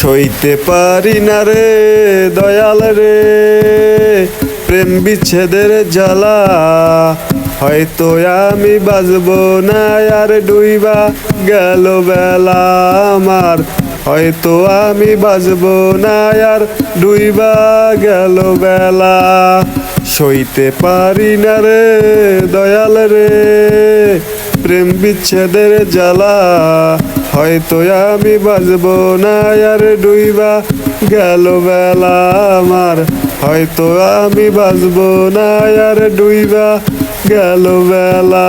সইতে পারি না রে, দয়াল রে। প্রেম বিচ্ছেদের জ্বালা, হয়তো আমি বাজবো না আর ডুইবা গেল বেলা আমার। হয়তো আমি বাজবো না আর ডুইবা গেল বেলা। সইতে পারি না রে, দয়াল রে। প্রেম বিচ্ছেদের জ্বালা। হয়তো আমি বাজব না, আর ডুইবা গেল বেলা আমার। হয়তো আমি বাজব না, আর ডুইবা গেল বেলা।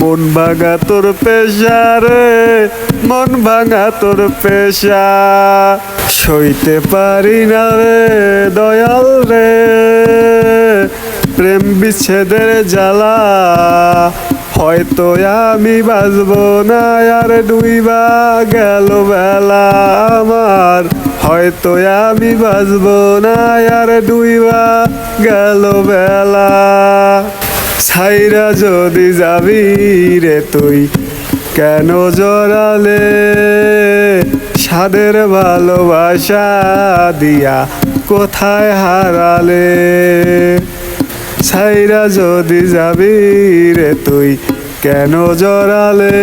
মন ভাঙা তোর পেশা রে, মন ভাঙা তোর পেশা। সইতে পারি না রে, দয়াল রে। প্রেম বিচ্ছেদের জ্বালা, হয়তো আমি বাজবো না, আর ডুইবা গেল বেলা আমার। হয়তো আমি বাজবো না, আর ডুইবা গেল বেলা। ছাইরা যদি যাবি রে তুই, কেন জড়ালে সাদের ভালোবাসা দিয়া কোথায় হারালে? ছাইরা যদি যাবি রে তুই, কেন জড়ালে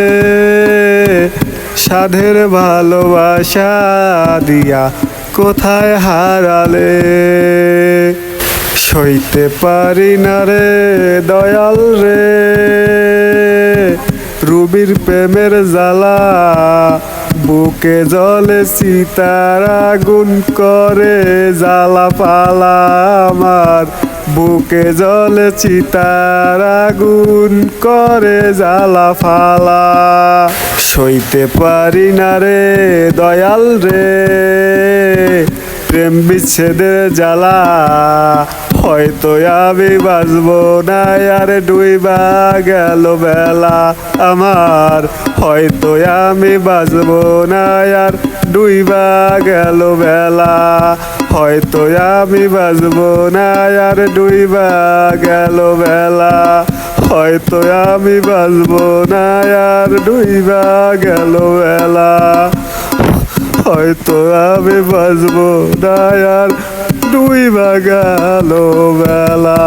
সাধের ভালোবাসা দিয়া কোথায় হারালে? সইতে পারি না রে, দয়াল রে। রুবির প্রেমের জ্বালা, বুকে জলে সীতার আগুন করে। জ্বালা পালা আমার, বুকে জলে চিতার আগুন করে। জ্বালা ফালা সইতে পারি না রে, দয়াল রে। প্রেম বিচ্ছেদের জ্বালা। হয়তো আমি বাজবো না, আর ডুইবা গেল বেলা। আমার হয়তো আমি বাজবো না, আর ডুইবা গেল বেলা। হয়তো আমি বাজবো না, আর ডুইবা গেল বেলা। হয়তো আমি বাজবো না, আর ডুইবা গেল বেলা। হয়তো আমি বাজবো না আর দুই বাগালো বেলা।